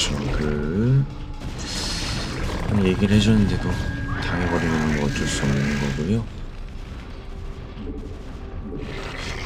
네, 저그 얘기를 해줬는데도 당해버리면 뭐 어쩔 수 없는 거고요.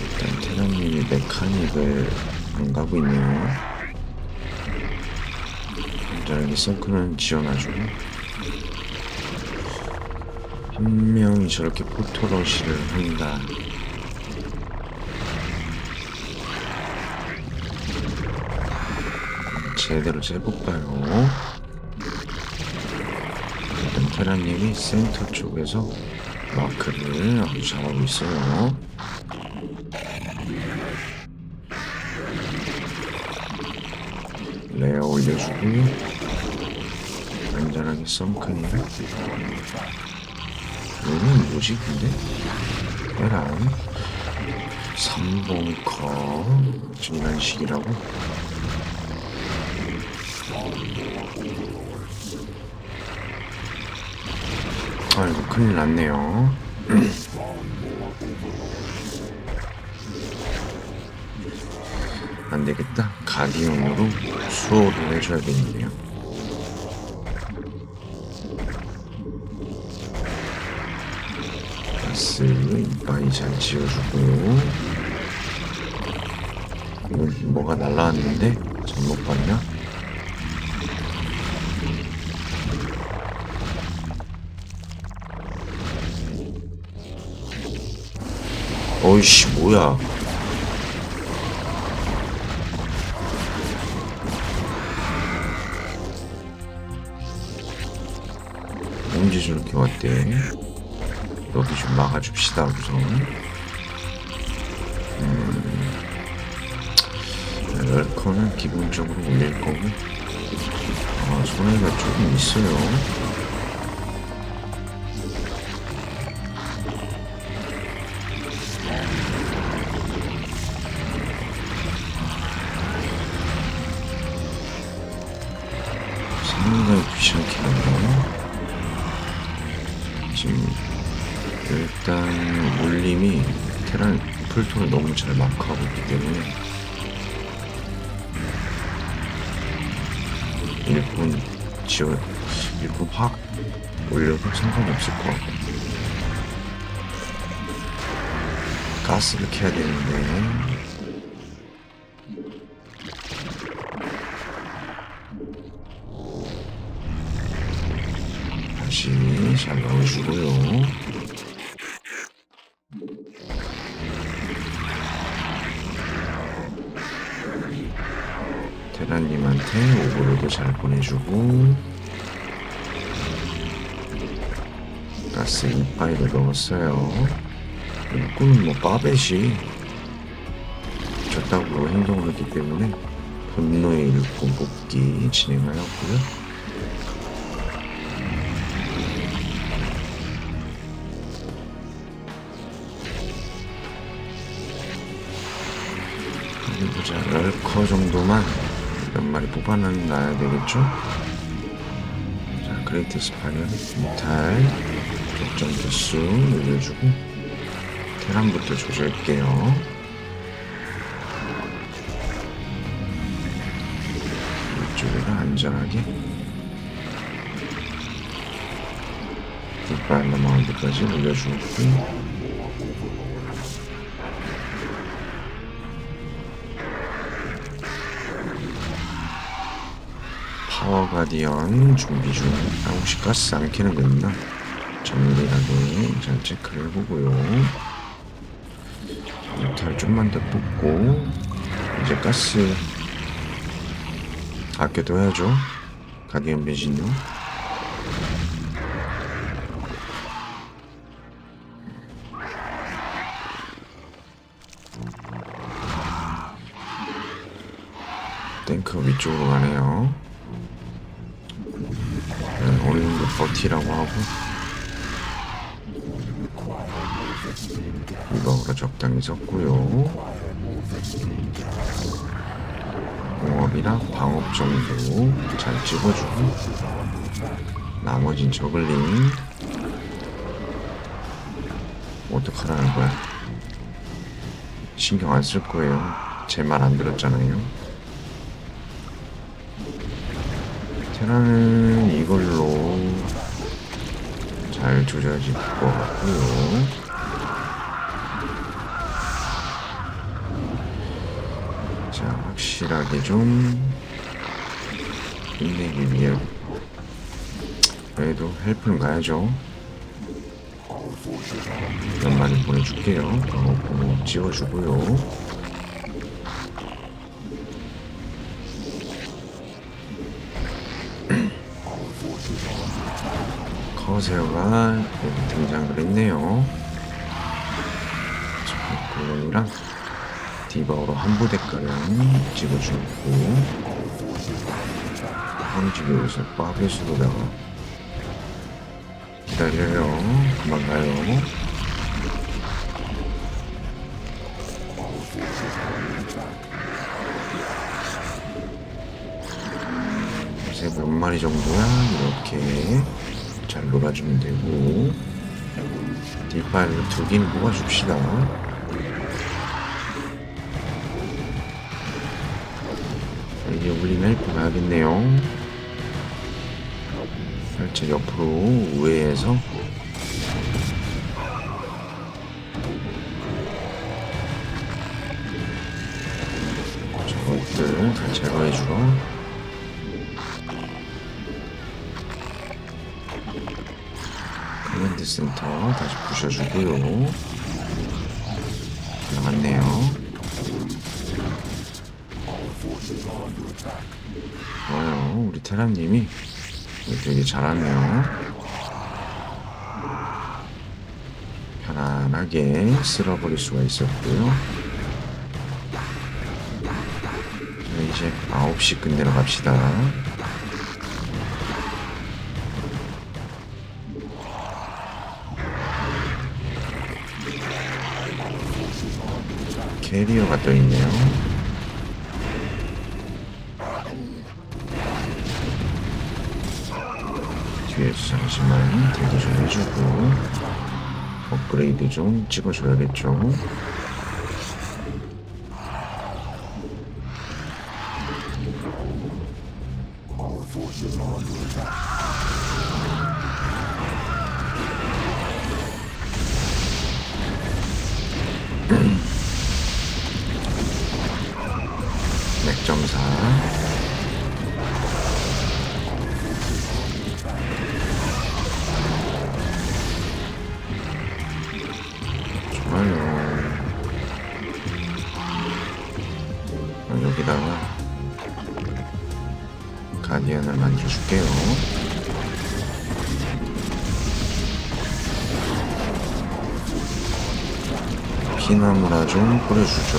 일단 테라님이 메카닉을 안 가고 있네요. 안전하게 서클은 지어놔주고 한 명이 저렇게 포토러시를 한다. 제대로 재볼까요? 일단 테라님이 센터 쪽에서 마크를 아주 잘하고 있어요. 레어 올려주고요. 안전하게 썬크니를 얘는 뭐지 근데? 계란 3번커 중간식이라고? 아이고 큰일 났네요. 안되겠다. 가디언으로 수호를 해줘야겠네요. 가스 이빨이 잘 지어주고. 뭐, 뭐가 날라왔는데? 잘못 봤나? 어이씨 뭐야. 언제 저렇게 왔대? 여기 좀 막아줍시다 우선. 음, 럴커는 기본적으로 올릴 거고. 아 손해가 조금 있어요 일단 울림이 테란 풀토를 너무 잘 마크하고 있기 때문에 일꾼 지어 일꾼 확 올려도 상관이 없을 것 같고 가스를 켜야 되는데 다시 잘 넣어주고요. 테라님한테 오버로드 잘 보내주고 가스 이파이도 넣었어요. 일꾼은 뭐 빠벳이 저따구로 행동을 하기 때문에 분노의 일꾼 뽑기 진행하였고요. 어디 보자. 10커 정도만 몇 마리 뽑아놔야 되겠죠? 자, 그레이트 스파이어, 이탈, 독점 개수 늘려주고, 테란부터 조절할게요. 이쪽에다 안전하게. 뒷발 넘어가기까지 올려주고, 파워 가디언 준비 중. 아, 혹시 가스 안 켜는 거 있나? 정밀하게 잘 체크를 해보고요. 이탈 좀만 더 뽑고, 이제 가스 아껴둬야죠. 가디언 배신요. 탱크 위쪽으로 가네요. 버티라고 하고 이거로 적당히 섞고요. 공업이랑 방업 정도 잘 찍어주고 나머진 저글링 어떡하라는 거야? 신경 안 쓸 거예요. 제 말 안 들었잖아요 테라는 이걸로 잘 조져질 것 같고요. 자, 확실하게 좀 힘내기 위해 그래도 헬프는 가야죠. 연말이 보내줄게요. 고고 찍어주고요. 커세어가 여기 등장을 했네요. 자, 고양이랑 디바우로 한 부대가량 찍어주고 황집이 여기서 빠베스로다가 기다려요. 그만 가요. 몇 마리 정도야 이렇게 잘 놀아주면 되고 뒷발로 두 개는 뽑아줍시다. 이제 울림 헬프 가야겠네요. 살짝 옆으로 우회해서 저것들 다 제거해주고 커맨드 센터 다시 부셔주고요. 나갔네요. 좋아요. 우리 테라님이 되게 잘하네요. 편안하게 쓸어버릴 수가 있었고요. 자, 이제 9시 끝내러 갑시다. 캐리어가 떠 있네요. 뒤에서 잠시만 대기 좀 해주고 업그레이드 좀 찍어줘야겠죠. 여기다가 가디언을 만들어줄게요. 피나무나 좀 뿌려주죠.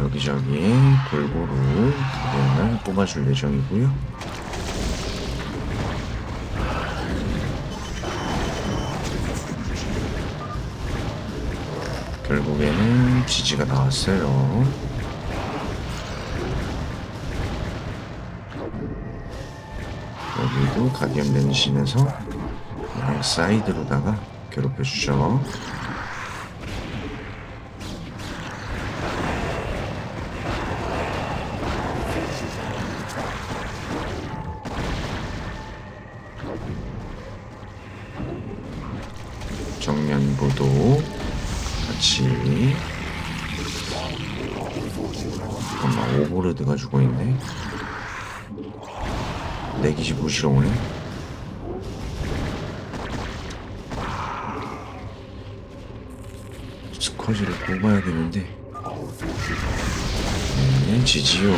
여기저기 골고루 가디언을 뽑아줄 예정이고요. 결국에는 지지가 나왔어요. 여기도 가디언 렌신에서 양 사이드로다가 괴롭혀주죠. 같이. 잠깐만 오버로드가 죽어있네. 내 기지 부시러 오네. 스쿼지를 뽑아야 되는데. 네, 지지요